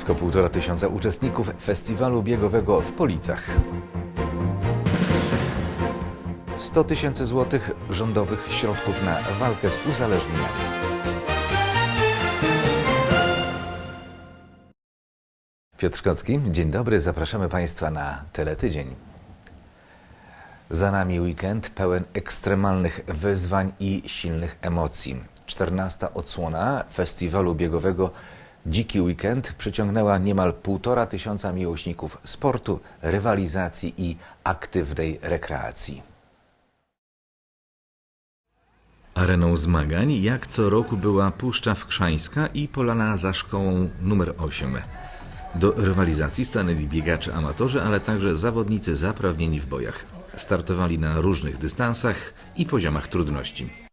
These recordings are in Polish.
Blisko półtora tysiąca uczestników festiwalu biegowego w Policach. 100 tysięcy złotych rządowych środków na walkę z uzależnieniami. Piotr Szkocki, dzień dobry, zapraszamy Państwa na Teletydzień. Za nami weekend pełen ekstremalnych wyzwań i silnych emocji. 14 odsłona festiwalu biegowego Dziki Weekend przyciągnęła niemal półtora tysiąca miłośników sportu, rywalizacji i aktywnej rekreacji. Areną zmagań jak co roku była Puszcza Wkrzańska i Polana za szkołą numer 8. Do rywalizacji stanęli biegacze amatorzy, ale także zawodnicy zaprawnieni w bojach. Startowali na różnych dystansach i poziomach trudności.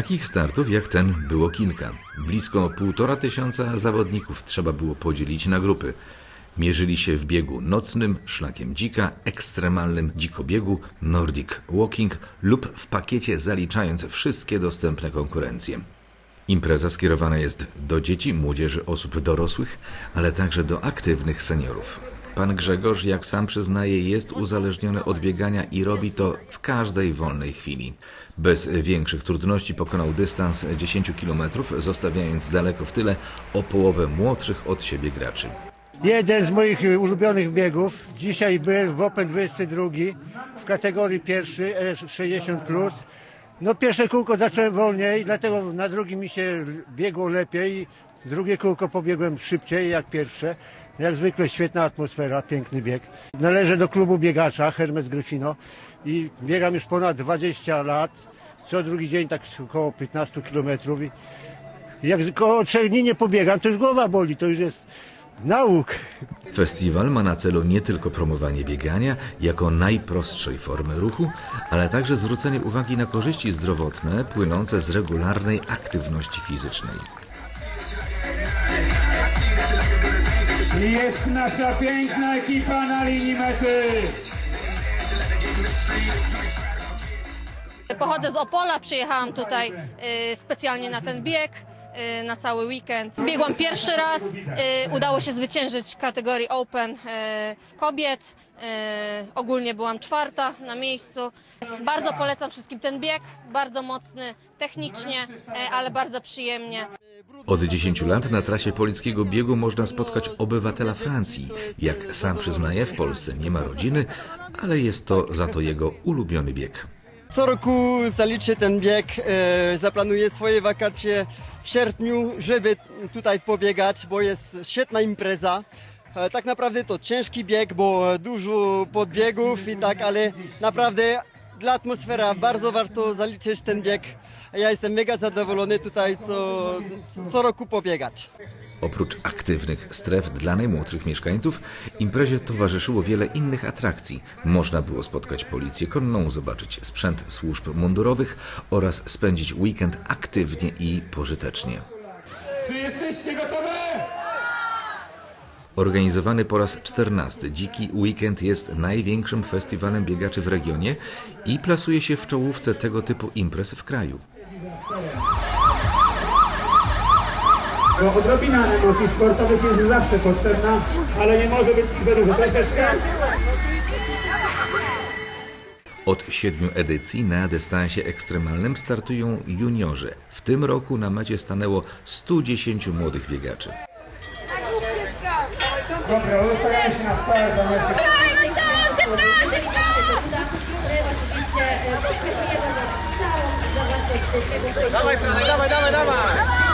Takich startów jak ten było kilka. Blisko półtora tysiąca zawodników trzeba było podzielić na grupy. Mierzyli się w biegu nocnym, szlakiem dzika, ekstremalnym dzikobiegu, nordic walking lub w pakiecie zaliczając wszystkie dostępne konkurencje. Impreza skierowana jest do dzieci, młodzieży, osób dorosłych, ale także do aktywnych seniorów. Pan Grzegorz, jak sam przyznaje, jest uzależniony od biegania i robi to w każdej wolnej chwili. Bez większych trudności pokonał dystans 10 km, zostawiając daleko w tyle o połowę młodszych od siebie graczy. Jeden z moich ulubionych biegów. Dzisiaj byłem w Open 22 w kategorii pierwszy e, 60. No pierwsze kółko zacząłem wolniej, dlatego na drugim mi się biegło lepiej. Drugie kółko pobiegłem szybciej jak pierwsze. Jak zwykle świetna atmosfera, piękny bieg. Należę do klubu biegacza Hermes Gryfino i biegam już ponad 20 lat. Co drugi dzień tak około 15 kilometrów. I Jak około trzech dni nie pobiegam, to już głowa boli, to już jest nauk. Festiwal ma na celu nie tylko promowanie biegania jako najprostszej formy ruchu, ale także zwrócenie uwagi na korzyści zdrowotne płynące z regularnej aktywności fizycznej. Jest nasza piękna ekipa na linii mety. Pochodzę z Opola, przyjechałam tutaj y, specjalnie na ten bieg. Y, Na cały weekend. Biegłam pierwszy raz. y, Udało się zwyciężyć w kategorii Open y, kobiet. Ogólnie byłam czwarta na miejscu. Bardzo polecam wszystkim ten bieg. Bardzo mocny technicznie, ale bardzo przyjemnie. Od 10 lat na trasie polickiego biegu można spotkać obywatela Francji. Jak sam przyznaje, w Polsce nie ma rodziny, ale jest to za to jego ulubiony bieg. Co roku zaliczę ten bieg, e, zaplanuję swoje wakacje w sierpniu, żeby tutaj pobiegać, bo jest świetna impreza. E, tak naprawdę to ciężki bieg, bo dużo podbiegów i tak, ale naprawdę dla atmosfera bardzo warto zaliczyć ten bieg. Ja jestem mega zadowolony tutaj co, co roku pobiegać. Oprócz aktywnych stref dla najmłodszych mieszkańców, imprezie towarzyszyło wiele innych atrakcji. Można było spotkać policję konną, zobaczyć sprzęt służb mundurowych oraz spędzić weekend aktywnie i pożytecznie. Czy jesteście gotowe? Organizowany po raz 14 Dziki Weekend jest największym festiwalem biegaczy w regionie i plasuje się w czołówce tego typu imprez w kraju. Bo odrobina emocji sportowych jest zawsze potrzebna, ale nie może być za dużo. Troszeczkę. Od siedmiu edycji na dystansie ekstremalnym startują juniorzy. W tym roku na mecie stanęło 110 młodych biegaczy. Dobra, ustawiamy się na stałe do naszych... Dawaj, Franek, dawaj, dawaj, dawaj!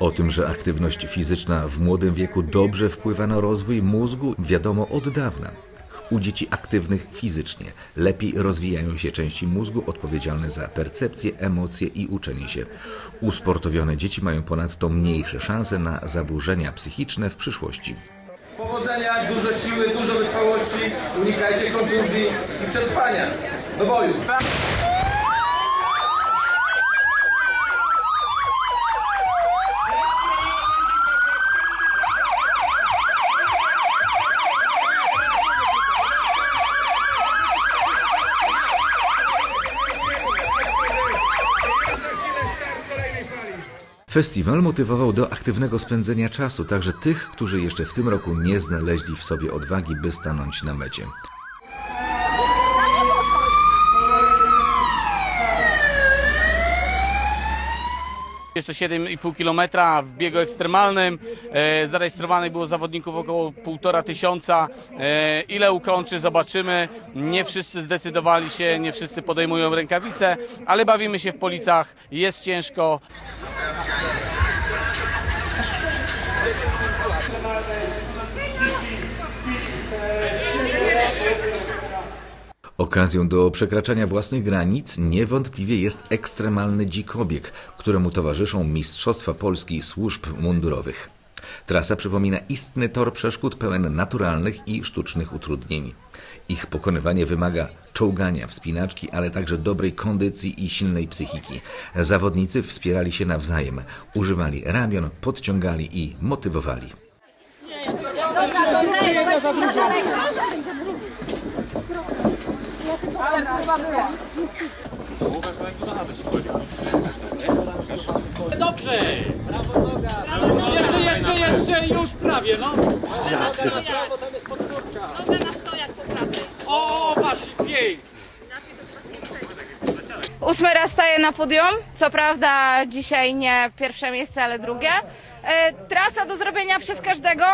O tym, że aktywność fizyczna w młodym wieku dobrze wpływa na rozwój mózgu, wiadomo od dawna. U dzieci aktywnych fizycznie lepiej rozwijają się części mózgu odpowiedzialne za percepcję, emocje i uczenie się. Usportowione dzieci mają ponadto mniejsze szanse na zaburzenia psychiczne w przyszłości. Powodzenia, dużo siły, dużo wytrwałości, unikajcie kontuzji i przetrwania. Do boju! Festiwal motywował do aktywnego spędzenia czasu także tych, którzy jeszcze w tym roku nie znaleźli w sobie odwagi, by stanąć na mecie. Jest to 7,5 km w biegu ekstremalnym. E, zarejestrowanych było zawodników około 1,5 tysiąca. E, ile ukończy, zobaczymy. Nie wszyscy zdecydowali się, nie wszyscy podejmują rękawice, ale bawimy się w policach. Jest ciężko. Okazją do przekraczania własnych granic niewątpliwie jest ekstremalny dzikobieg, któremu towarzyszą Mistrzostwa Polski Służb Mundurowych. Trasa przypomina istny tor przeszkód pełen naturalnych i sztucznych utrudnień. Ich pokonywanie wymaga czołgania, wspinaczki, ale także dobrej kondycji i silnej psychiki. Zawodnicy wspierali się nawzajem, używali ramion, podciągali i motywowali. Dobrze! Jeszcze, jeszcze, jeszcze, już prawie, no! O, o, właśnie, pięknie! Ósmy raz staję na podium. Co prawda dzisiaj nie pierwsze miejsce, ale drugie. E, trasa do zrobienia przez każdego.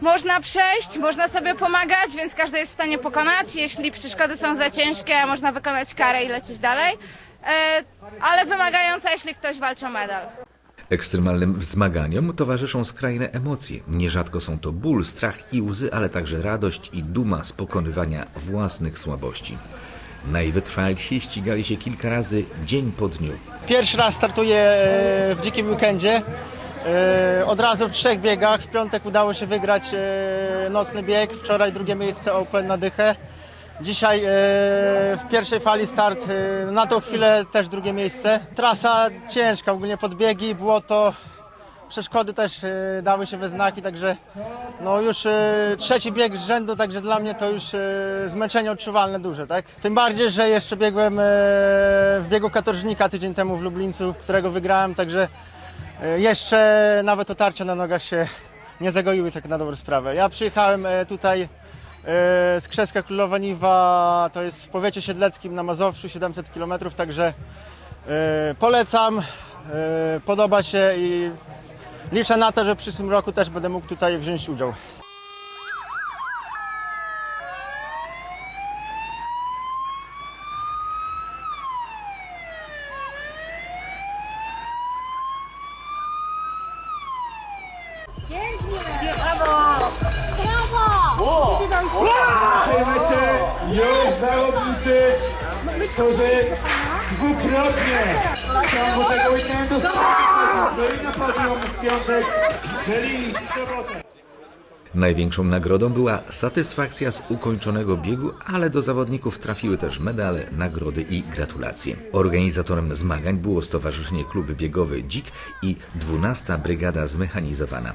Można przejść, można sobie pomagać, więc każdy jest w stanie pokonać. Jeśli przeszkody są za ciężkie, można wykonać karę i lecieć dalej. E, ale wymagająca, jeśli ktoś walczy o medal. Ekstremalnym zmaganiom towarzyszą skrajne emocje. Nierzadko są to ból, strach i łzy, ale także radość i duma z pokonywania własnych słabości. Najwytrwalsi ścigali się kilka razy dzień po dniu. Pierwszy raz startuję e, w dzikim weekendzie. E, Od razu w trzech biegach. W piątek udało się wygrać e, nocny bieg. Wczoraj drugie miejsce Open na dychę. Dzisiaj e, w pierwszej fali start na tą chwilę też drugie miejsce. Trasa ciężka, ogólnie podbiegi, błoto, przeszkody też dały się we znaki, także no już trzeci bieg z rzędu, także dla mnie to już zmęczenie odczuwalne duże, tak? Tym bardziej, że jeszcze biegłem w biegu katorżnika tydzień temu w Lublińcu, którego wygrałem, także jeszcze nawet otarcia na nogach się nie zagoiły tak na dobrą sprawę. Ja przyjechałem e, tutaj e, z Krzeska Królowa Niwa, to jest w powiecie siedleckim na Mazowszu, 700 km, także e, polecam, e, podoba się i liczę na to, że w przyszłym roku też będę mógł tutaj wziąć udział. Którzy dwukrotnie w ciągu tego weekendu byli piątek. Największą nagrodą była satysfakcja z ukończonego biegu, ale do zawodników trafiły też medale, nagrody i gratulacje. Organizatorem zmagań było Stowarzyszenie Klub Biegowy Dzik i 12 Brygada Zmechanizowana.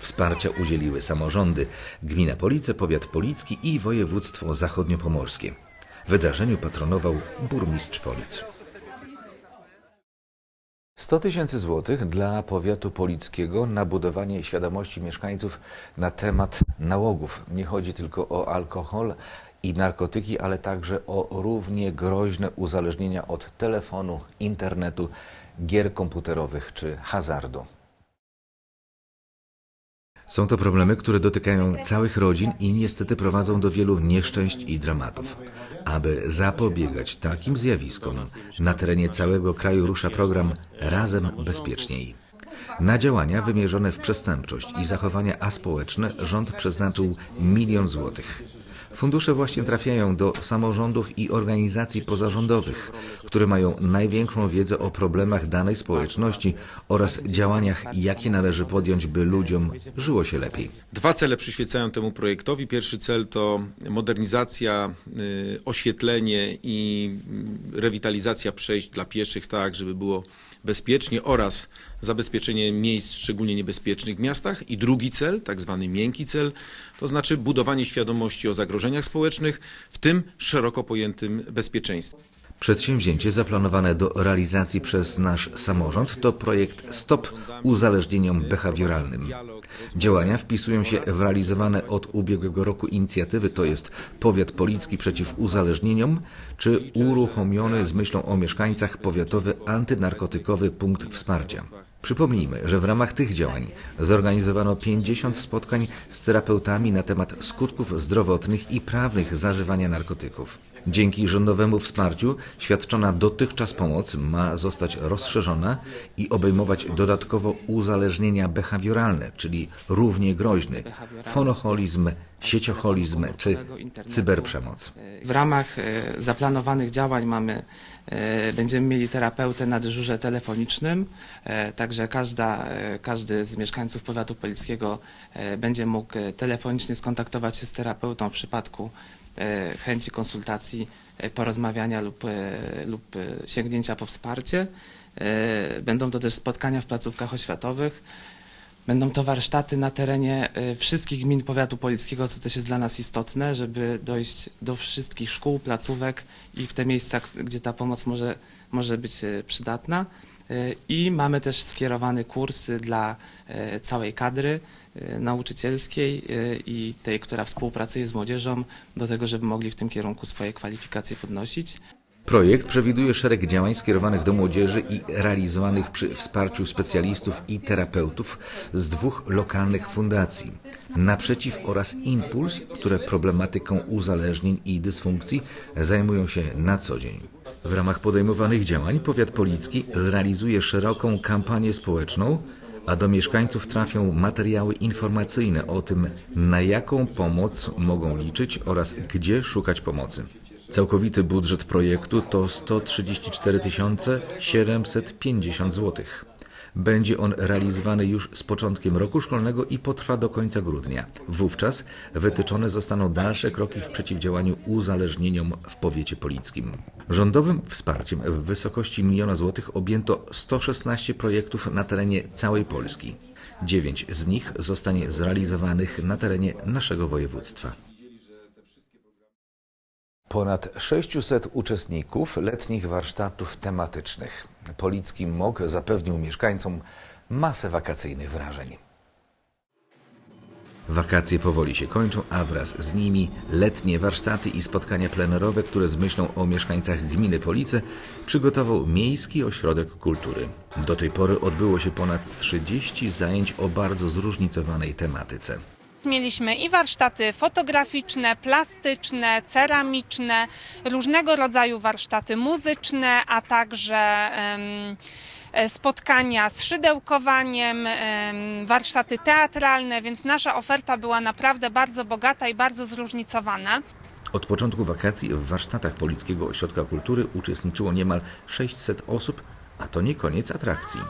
Wsparcia udzieliły samorządy, gmina Police, powiat policki i województwo zachodniopomorskie. Wydarzeniu patronował burmistrz Polic. 100 tysięcy złotych dla powiatu polickiego na budowanie świadomości mieszkańców na temat nałogów. Nie chodzi tylko o alkohol i narkotyki, ale także o równie groźne uzależnienia od telefonu, internetu, gier komputerowych czy hazardu. Są to problemy, które dotykają całych rodzin i niestety prowadzą do wielu nieszczęść i dramatów. Aby zapobiegać takim zjawiskom, na terenie całego kraju rusza program Razem Bezpieczniej. Na działania wymierzone w przestępczość i zachowania aspołeczne rząd przeznaczył milion złotych. Fundusze właśnie trafiają do samorządów i organizacji pozarządowych, które mają największą wiedzę o problemach danej społeczności oraz działaniach, jakie należy podjąć, by ludziom żyło się lepiej. Dwa cele przyświecają temu projektowi. Pierwszy cel to modernizacja, y, oświetlenie i y, rewitalizacja przejść dla pieszych, tak żeby było bezpiecznie oraz zabezpieczenie miejsc szczególnie niebezpiecznych w miastach. I drugi cel, tak zwany miękki cel, to znaczy budowanie świadomości o zagrożeniach społecznych, w tym szeroko pojętym bezpieczeństwie. Przedsięwzięcie zaplanowane do realizacji przez nasz samorząd to projekt Stop uzależnieniom behawioralnym. Działania wpisują się w realizowane od ubiegłego roku inicjatywy, to jest Powiat Policki przeciw uzależnieniom, czy uruchomiony z myślą o mieszkańcach powiatowy antynarkotykowy punkt wsparcia. Przypomnijmy, że w ramach tych działań zorganizowano 50 spotkań z terapeutami na temat skutków zdrowotnych i prawnych zażywania narkotyków. Dzięki rządowemu wsparciu świadczona dotychczas pomoc ma zostać rozszerzona i obejmować dodatkowo uzależnienia behawioralne, czyli równie groźny fonoholizm, sieciocholizm czy cyberprzemoc. W ramach e, zaplanowanych działań mamy, e, będziemy mieli terapeutę na dyżurze telefonicznym, e, także każda, każdy z mieszkańców powiatu polickiego będzie mógł telefonicznie skontaktować się z terapeutą w przypadku chęci konsultacji, porozmawiania lub, lub sięgnięcia po wsparcie. Będą to też spotkania w placówkach oświatowych. Będą to warsztaty na terenie y, wszystkich gmin powiatu polickiego, co też jest dla nas istotne, żeby dojść do wszystkich szkół, placówek i w te miejsca, gdzie ta pomoc może, może być y, przydatna. Y, I mamy też skierowane kursy dla całej kadry nauczycielskiej i tej, która współpracuje z młodzieżą, do tego, żeby mogli w tym kierunku swoje kwalifikacje podnosić. Projekt przewiduje szereg działań skierowanych do młodzieży i realizowanych przy wsparciu specjalistów i terapeutów z dwóch lokalnych fundacji. Naprzeciw oraz Impuls, które problematyką uzależnień i dysfunkcji zajmują się na co dzień. W ramach podejmowanych działań powiat policki zrealizuje szeroką kampanię społeczną, a do mieszkańców trafią materiały informacyjne o tym, na jaką pomoc mogą liczyć oraz gdzie szukać pomocy. Całkowity budżet projektu to 134 750 zł. Będzie on realizowany już z początkiem roku szkolnego i potrwa do końca grudnia. Wówczas wytyczone zostaną dalsze kroki w przeciwdziałaniu uzależnieniom w powiecie polickim. Rządowym wsparciem w wysokości miliona złotych objęto 116 projektów na terenie całej Polski. Dziewięć z nich zostanie zrealizowanych na terenie naszego województwa. Ponad 600 uczestników letnich warsztatów tematycznych. Policki MOK zapewnił mieszkańcom masę wakacyjnych wrażeń. Wakacje powoli się kończą, a wraz z nimi letnie warsztaty i spotkania plenerowe, które z myślą o mieszkańcach gminy Police przygotował Miejski Ośrodek Kultury. Do tej pory odbyło się ponad 30 zajęć o bardzo zróżnicowanej tematyce. Mieliśmy i warsztaty fotograficzne, plastyczne, ceramiczne, różnego rodzaju warsztaty muzyczne, a także e, spotkania z szydełkowaniem, em, warsztaty teatralne, więc nasza oferta była naprawdę bardzo bogata i bardzo zróżnicowana. Od początku wakacji w warsztatach Polickiego Ośrodka Kultury uczestniczyło niemal 600 osób, a to nie koniec atrakcji.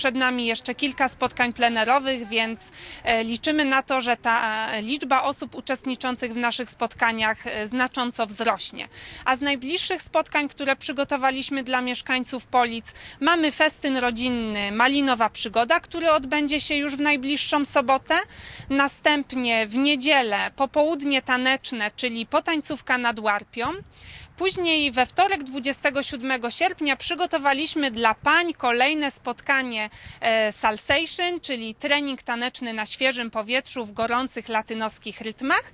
Przed nami jeszcze kilka spotkań plenerowych, więc e, liczymy na to, że ta e, liczba osób uczestniczących w naszych spotkaniach e, znacząco wzrośnie. A z najbliższych spotkań, które przygotowaliśmy dla mieszkańców Polic, mamy festyn rodzinny Malinowa Przygoda, który odbędzie się już w najbliższą sobotę. Następnie w niedzielę popołudnie taneczne, czyli potańcówka nad Łarpią. Później we wtorek 27 sierpnia przygotowaliśmy dla pań kolejne spotkanie e, Salsation, czyli trening taneczny na świeżym powietrzu w gorących latynoskich rytmach.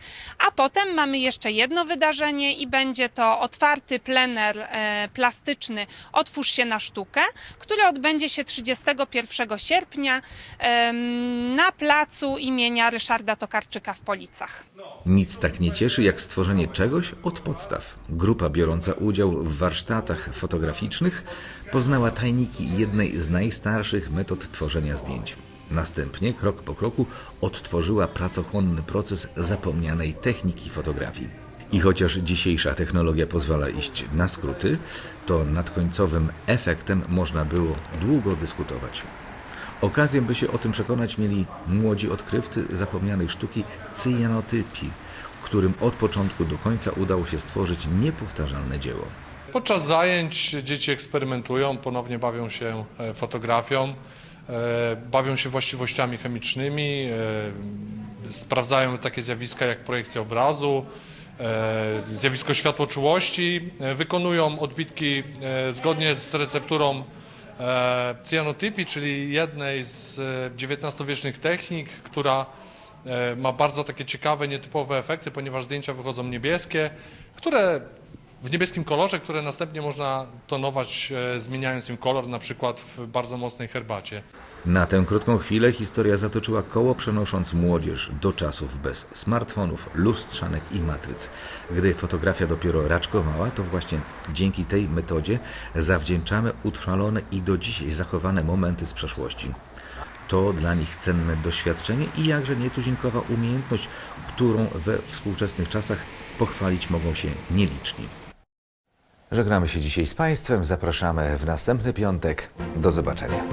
A potem mamy jeszcze jedno wydarzenie i będzie to otwarty plener e, plastyczny Otwórz się na sztukę, który odbędzie się 31 sierpnia na placu imienia Ryszarda Tokarczyka w Policach. Nic tak nie cieszy jak stworzenie czegoś od podstaw. Grupa biorąca udział w warsztatach fotograficznych poznała tajniki jednej z najstarszych metod tworzenia zdjęć. Następnie, krok po kroku, odtworzyła pracochłonny proces zapomnianej techniki fotografii. I chociaż dzisiejsza technologia pozwala iść na skróty, to nad końcowym efektem można było długo dyskutować. Okazję, by się o tym przekonać, mieli młodzi odkrywcy zapomnianej sztuki cyjanotypii, którym od początku do końca udało się stworzyć niepowtarzalne dzieło. Podczas zajęć dzieci eksperymentują, ponownie bawią się e, fotografią, e, bawią się właściwościami chemicznymi, e, sprawdzają takie zjawiska jak projekcja obrazu, zjawisko światłoczułości, wykonują odbitki zgodnie z recepturą cyjanotypii, czyli jednej z XIX-wiecznych technik, która ma bardzo takie ciekawe, nietypowe efekty, ponieważ zdjęcia wychodzą niebieskie, które w niebieskim kolorze, które następnie można tonować, e, zmieniając im kolor, na przykład w bardzo mocnej herbacie. Na tę krótką chwilę historia zatoczyła koło, przenosząc młodzież do czasów bez smartfonów, lustrzanek i matryc. Gdy fotografia dopiero raczkowała, to właśnie dzięki tej metodzie zawdzięczamy utrwalone i do dzisiaj zachowane momenty z przeszłości. To dla nich cenne doświadczenie i jakże nietuzinkowa umiejętność, którą we współczesnych czasach pochwalić mogą się nieliczni. Żegnamy się dzisiaj z Państwem, zapraszamy w następny piątek. Do zobaczenia.